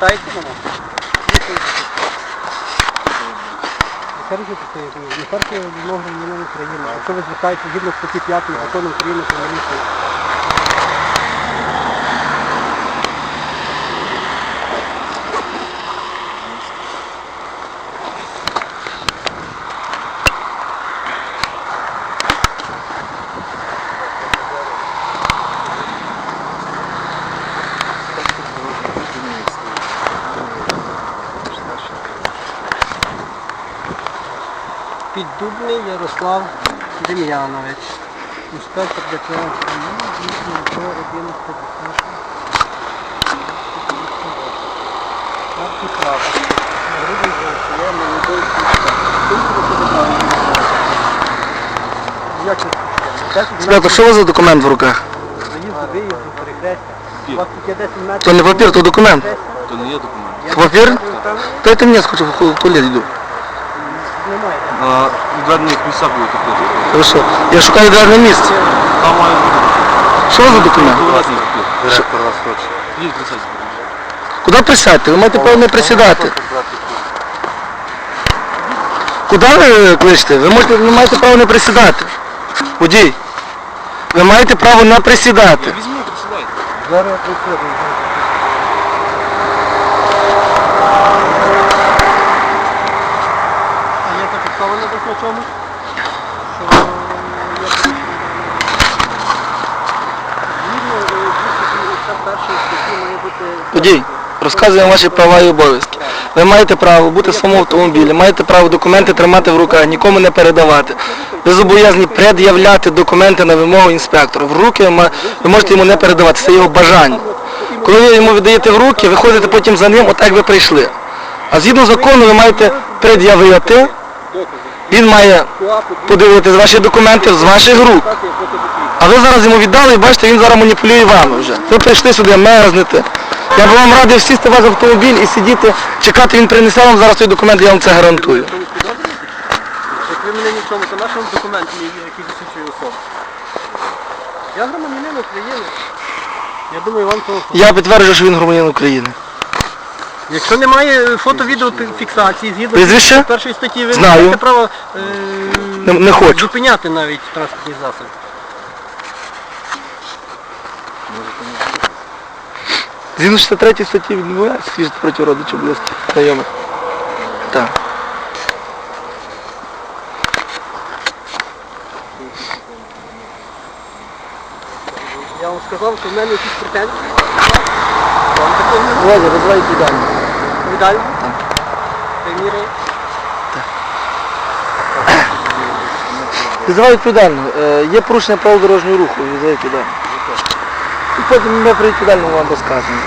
звертаєтеся мене? Скажіть, вимога громадянина України. Якщо ви звертаєтеся згідно статті 5 закону України про міліцію, Піддубний Ярослав Дем'янович. Інспектор? Інспектор, що у вас за документ в руках? Заїзду, виїзду, перехрестя. У вас тут є 10 метрів. То не папір, то документ. То не є документ. Папір? Дайте мені, я хочу в туалет йду. Немає. На відведених місцях будете ходити. Хорошо. Я шукаю відразне місце. Там має бути Що за документ? Директор вас хоче. Ідіть присядьте. Куди присядьте? Ви маєте право не присідати. Куди ви кличете? Ви, можете, ви маєте право не присідати. Водій. Ви маєте право не присідати. Візьміть, присідайте. Зараз я присяду. А є зафіксовано десь на чомусь? Що є порушення? Згідно 251 статті має бути... Водій, розказуємо ваші права і обов'язки. Ви маєте право бути в своєму автомобілі, маєте право документи тримати в руках, нікому не передавати. Ви зобов'язані пред'являти документи на вимогу інспектора. В руки ви ви можете йому не передавати, це його бажання. Коли ви йому віддаєте в руки, ви ходите потім за ним, отак ви прийшли. А згідно закону ви маєте пред'явити, він має подивитися ваші документи з ваших рук. А ви зараз йому віддали і бачите, він зараз маніпулює вами вже. Ви прийшли сюди, мерзнете. Я б вам радив сісти в автомобіль і сидіти, чекати, він принесе вам зараз той документ, я вам це гарантую. Як ви мене ні в чому, то наш вам документ мій, який засвідчує особу. Я громадянин України. Я думаю, вам того. Я підтверджую, що він громадянин України. Якщо немає фото-відео фіксації, згідно Прізвище? першої статті, ви Знаю. не маєте права е, Не- не хочу. зупиняти навіть транспортний засіб. Згідно 63 статті відмовляється свіжити проти родичів близьких знайомих. Так. Я вам сказав, що в мене якісь претензії. Вам такого не Володя, визивай відповідальність. відповідально? Ти міряє? Визивай відповідально. Е, Є порушення правил дорожнього руху, визивай відповідально. І потім ми про відповідально вам розкажемо.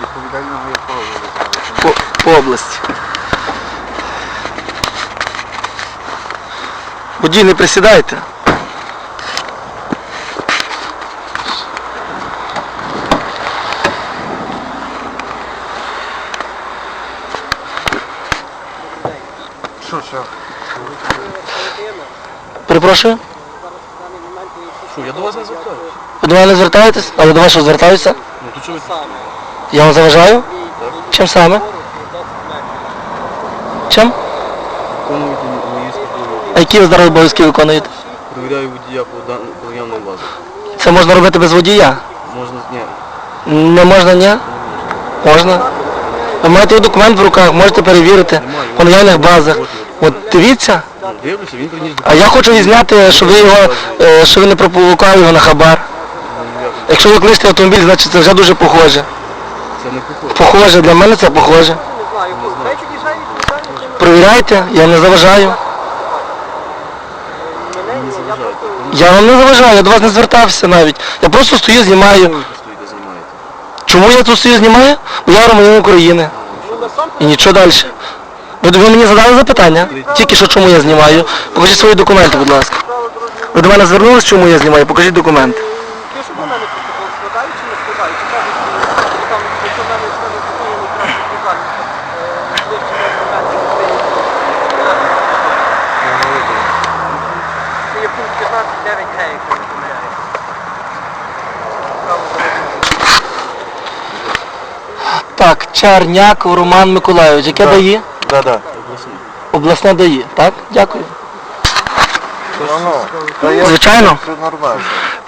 Відповідального якого ви? По, по області. Водій, не присідайте. Що, що? Перепрошую. Що, я до вас не звертаюся? Ви до мене звертаєтесь? А ви до вас що звертаюся? Ну то чого Я вам заважаю? Чим саме? Чим? виконуєте мої службові? А які ви зараз обов'язки виконуєте? Перевіряю водія по дан- по бази. Це можна робити без водія? Можна, ні. Не можна, ні? Можна. Ви маєте документ в руках, можете перевірити по наявних базах. От дивіться, Ну, Дивлюся, він приніс а я хочу відзняти, щоб ви його, е, ви не пропонували його на хабар. Якщо ви кличете автомобіль, значить це вже дуже похоже. Це не похоже. Похоже, для мене це похоже. Провіряйте, я не заважаю. Я вам не заважаю, я до вас не звертався навіть. Я просто стою, знімаю. Чому я тут стою, знімаю? Бо я громадянин України. І нічого далі. Ви, ви мені задали запитання? Тільки що чому я знімаю? Покажіть свої документи, будь ласка. Ви до мене звернулись, чому я знімаю? Покажіть документи. Пишу до мене протокол, складають чи не складають? Чи кажуть, що там, якщо в мене скажуть, що я не краще показати, вивчення документів Це є пункт 15.9 г, якщо не помиляюсь. Право. Так, Чарняк Роман Миколайович, яке Да. дає? Да, да. Обласне дає. Так? Дякую. Звичайно.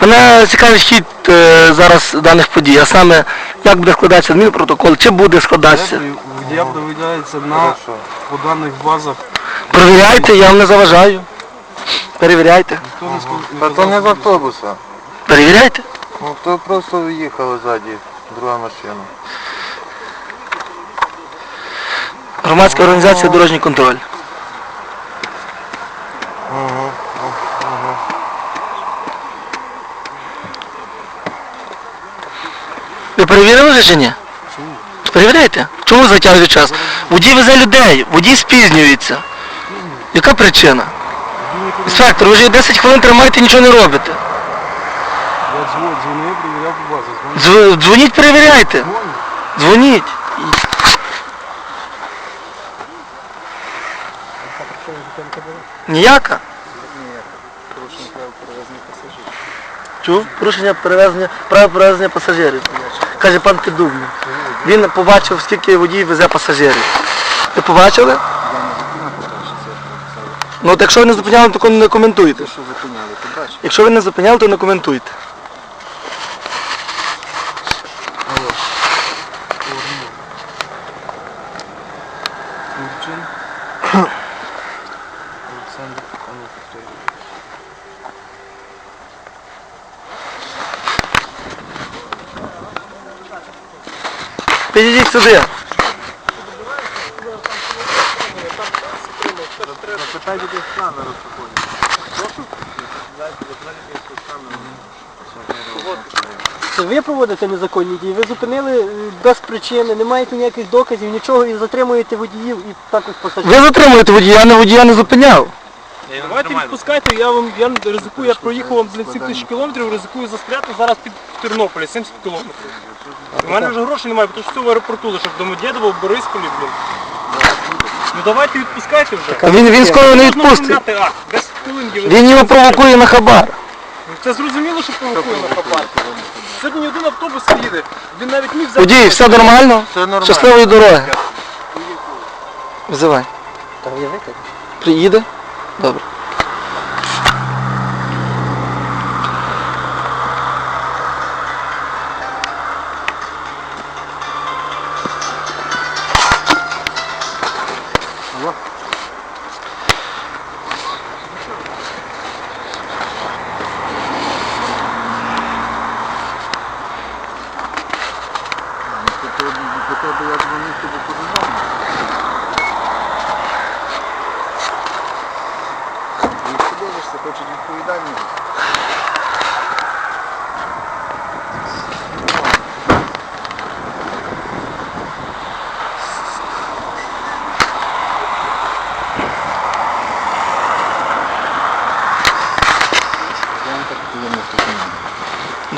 Мене цікавить хід е, зараз даних подій, а саме як буде складатися адмінпротокол, чи буде складатися. Водія доведеться на по даних базах. Перевіряйте, я вам не заважаю. Перевіряйте. Хто не Та то не з автобуса. Перевіряйте. Ну, то просто їхала ззаді друга машина. Громадська організація дорожній контроль. Ви перевірили вже чи ні? Перевіряйте. Чому ви затягуєте час? Водій везе людей, водій спізнюється. Яка причина? Інспектор, ви вже 10 хвилин тримаєте, нічого не робите. Я дзвонив, дзвонив, перевіряв по. Дз- Дзвоніть, перевіряйте. Дзвоніть. Ніяка? Чув? Порушення перевезення, правил перевезення пасажирів. Каже пан Кидубний. Він побачив, скільки водій везе пасажирів. Ви побачили? Ну от якщо ви не зупиняли, то не коментуйте. Якщо ви не зупиняли, то не коментуйте. Курчин. Олександр, а ну повторюй. Підійдіть сюди. Це ви проводите незаконні дії, ви зупинили е, без причини, не маєте ніяких доказів, нічого і затримуєте водіїв і також пасажирів. Ви затримуєте водія, не водія не зупиняв. Давайте відпускайте, я вам я ризикую, я проїхав вам для 7 тисяч кілометрів, ризикую застряти зараз під Тернополі, 70 кілометрів. У мене вже грошей немає, тому що все в аеропорту лише в Домодєдово, в Борисполі, блін. Ну давайте відпускайте вже. А він, він скоро не відпустить. оформляти акт, 10 хвилин є. Він його провокує на хабар. Це зрозуміло, що провокує на хабар. Сьогодні ні один автобус не їде. Він навіть міг взяти. Водій, все нормально? Все нормально. Щасливої дороги. Визивай. Там є виклик. Приїде? Добре. Якщо дивишся, хочуть відповідальність.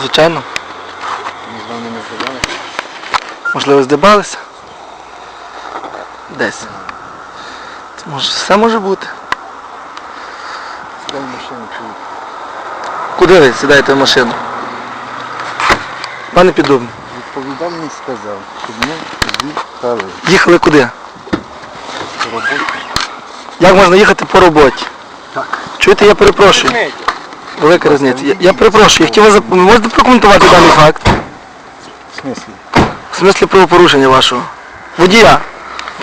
Звичайно. Ми з вами не здавали. Можливо, здибалися? Десь. Це може, все може бути. Машину, чоловік. Куди ви сідаєте в машину? Пане Піддубний, Відповідальність сказав, щоб ми їхали їхали куди? по роботі. Як можна їхати по роботі? Так. Чуєте, я перепрошую. Велика різниця. Я, я перепрошую, я хотів вас зап... можете прокоментувати даний факт? В смислі? В смислі правопорушення вашого. Водія.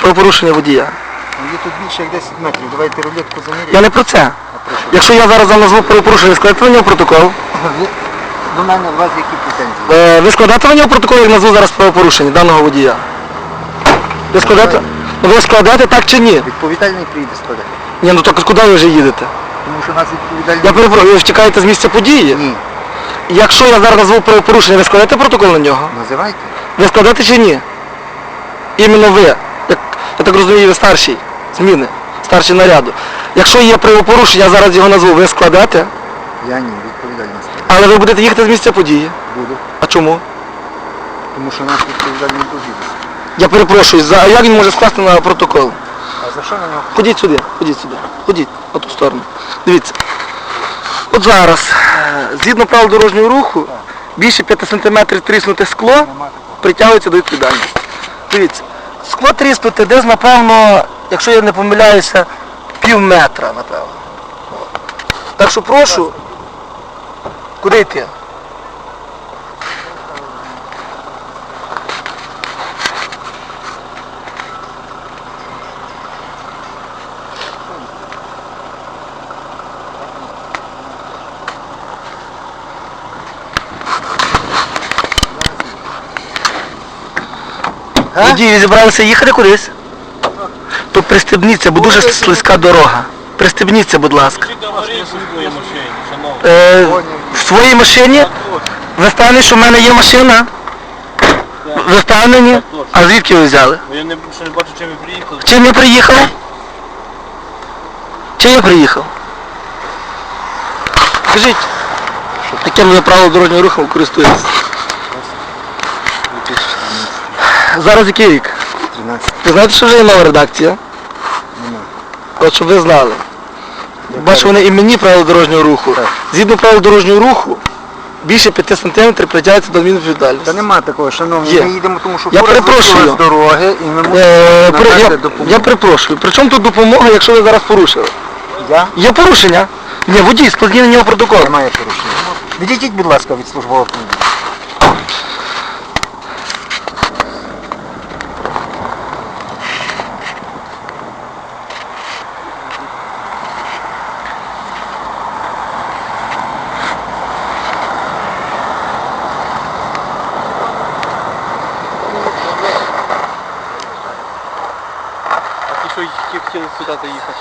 Правопорушення водія. Ну, Є тут більше як 10 метрів. Давайте рулетку заміряємо. Я не про це. Якщо я зараз вам назву правопорушення, складете на нього протокол. Ви- До мене у вас які претензії? Е, ви складете на нього протокол, як назву зараз правопорушення даного водія? Ви складете? Ну, Ви складете так чи ні? Відповідальний приїде складати. Ні, ну так куди ви вже їдете? Тому що у нас відповідальний... Я перепрошую, ви втікаєте з місця події? Ні. Якщо я зараз назву правопорушення, ви складете протокол на нього? Називайте. Ви складете чи ні? Іменно ви. Як, я так розумію, ви старший зміни, старший наряду. Якщо є правопорушення, я зараз його назву, ви складете, Я ні, відповідальний складати. але ви будете їхати з місця події. Буду. А чому? Тому що наш відповідальний дуже. Я перепрошую, за, а як він може скласти на протокол? А за що на нього? Ходіть сюди, ходіть сюди, ходіть на ту сторону. Дивіться. От зараз, е, згідно правил дорожнього руху, більше 5 см тріснуте скло притягується до відповідальності. Дивіться, скло тріснути десь, напевно, якщо я не помиляюся, пів метра, напевно. Так що прошу, куди йти? Водії зібралися їхати кудись. Пристебніться, бо дуже слизька дорога. Пристебніться, будь ласка. Е, в своїй машині? Ви впевнені, що в мене є машина? Ви впевнені? А звідки ви взяли? Я не, ще не бачу, чим ви приїхали. Чим я приїхав? Чим я приїхав? Скажіть, яким ви право дорожнього руху користуєтесь? Зараз який рік? 13. Ви знаєте, що вже є нова редакція? От щоб ви знали. Бачу, вони іменні правила дорожнього руху. Згідно правил дорожнього руху, більше 5 см притягується до адмінвідповідальності. Та нема такого, шановні, Є. ми їдемо, тому що Я фура перепрошую. з дороги і ми мусимо Е, при- надати я, допомогу. я перепрошую. При чому тут допомога, якщо ви зараз порушили? Я? Є порушення? Ні, водій, складні на нього протокол. Немає порушення. Відійдіть, будь ласка, від службового автомобіля. Куди мали